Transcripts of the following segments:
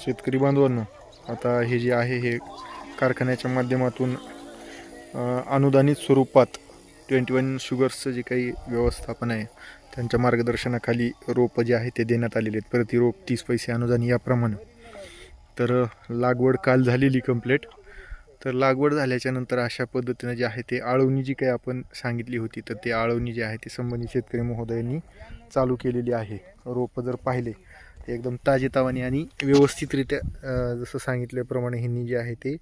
शेतकरी बांधवांनो आता हे जे आहे हे कारखान्याच्या माध्यमातून अनुदानित स्वरूपात ट्वेंटी वन शुगर्सचं जे काही व्यवस्थापन आहे त्यांच्या मार्गदर्शनाखाली रोपं जे आहे ते देण्यात आलेले आहेत. प्रति रोप तीस पैसे अनुदान याप्रमाणे. तर लागवड काल झालेली कंप्लीट तर लागवड झाल्याच्यानंतर अशा पद्धतीनं जे आहे ते आळवणी जी काही आपण सांगितली होती तर ते आळवणी जे आहे ते संबंधित शेतकरी महोदयांनी चालू केलेली आहे. रोपं जर पाहिले ते एकदम ताजेतावानी आणि व्यवस्थितरित्या जसं सांगितल्याप्रमाणे ह्यांनी जे आहे ते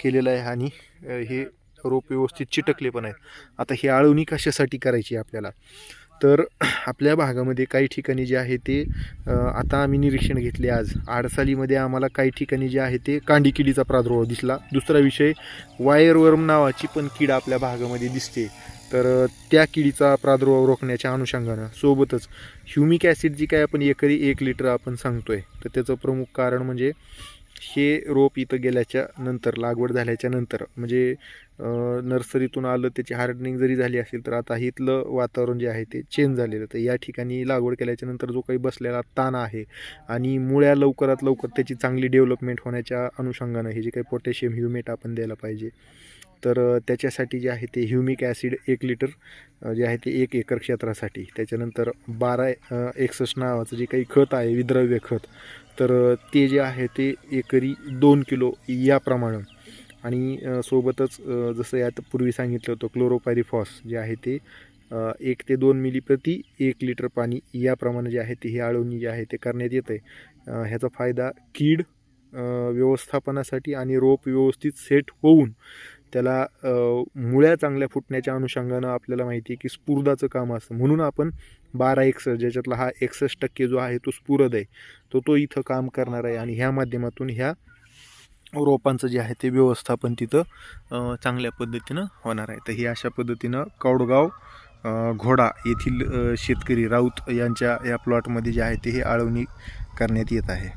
केलेलं आहे आणि हे रोप व्यवस्थित चिटकले पण आहेत. आता ही आळवणी कशासाठी करायची आहे आपल्याला? तर आपल्या भागामध्ये काही ठिकाणी जे आहे ते आता आम्ही निरीक्षण घेतले आज. आडसालीमध्ये आम्हाला काही ठिकाणी जे आहे ते कांडी किडीचा प्रादुर्भाव दिसला. दुसरा विषय वायरवर्म नावाची पण कीड आपल्या भागामध्ये दिसते. तर त्या किडीचा प्रादुर्भाव रोखण्याच्या अनुषंगानं सोबतच ह्युमिक ॲसिड जी काय आपण एकरी एक लिटर आपण सांगतो आहे तर त्याचं प्रमुख कारण म्हणजे हे रोप इथं गेल्याच्यानंतर लागवड झाल्याच्यानंतर म्हणजे नर्सरीतून आलं त्याची हार्डनिंग जरी झाली असेल तर आता इथलं वातावरण जे आहे ते चेंज झालेलं तर या ठिकाणी लागवड केल्याच्यानंतर जो काही बसलेला ताण आहे आणि मुळ्या लवकरात लवकर त्याची चांगली डेव्हलपमेंट होण्याच्या अनुषंगानं हे जे काही पोटॅशियम ह्युमेट आपण द्यायला पाहिजे तर त्याच्यासाठी जे आहे ते ह्युमिक ॲसिड एक लिटर जे आहे ते एक एकर क्षेत्रासाठी. त्याच्यानंतर बारा एकसष्ट नावाचं जे काही खत आहे विद्रव्य खत तर ते जे आहे ते एकरी दोन किलो याप्रमाणे. आणि सोबतच जसं यात पूर्वी सांगितलं होतं क्लोरोपायरिफॉस जे आहे ते एक ते दोन मिली प्रति एक लिटर पाणी याप्रमाणे जे आहे ते ही आळवणी जे आहे ते करण्यात येतं आहे ह्याचा फायदा कीड व्यवस्थापनासाठी आणि रोप व्यवस्थित सेट होऊन त्याला मुळ्या चांगल्या फुटण्याच्या अनुषंगानं आपल्याला माहिती आहे की स्फुर्दाचं काम असतं. म्हणून आपण बारा एकसष्ट ज्याच्यातला हा एकसष्ट टक्के जो आहे तो स्फुरद आहे तो तो इथं काम करणार आहे आणि ह्या माध्यमातून ह्या रोपांचं जे आहे ते व्यवस्थापन तिथं चांगल्या पद्धतीनं होणार आहे. तर ही अशा पद्धतीनं कौडगाव घोडा येथील शेतकरी राऊत यांच्या या प्लॉटमध्ये जे आहे ते हे आळवणी करण्यात येत आहे.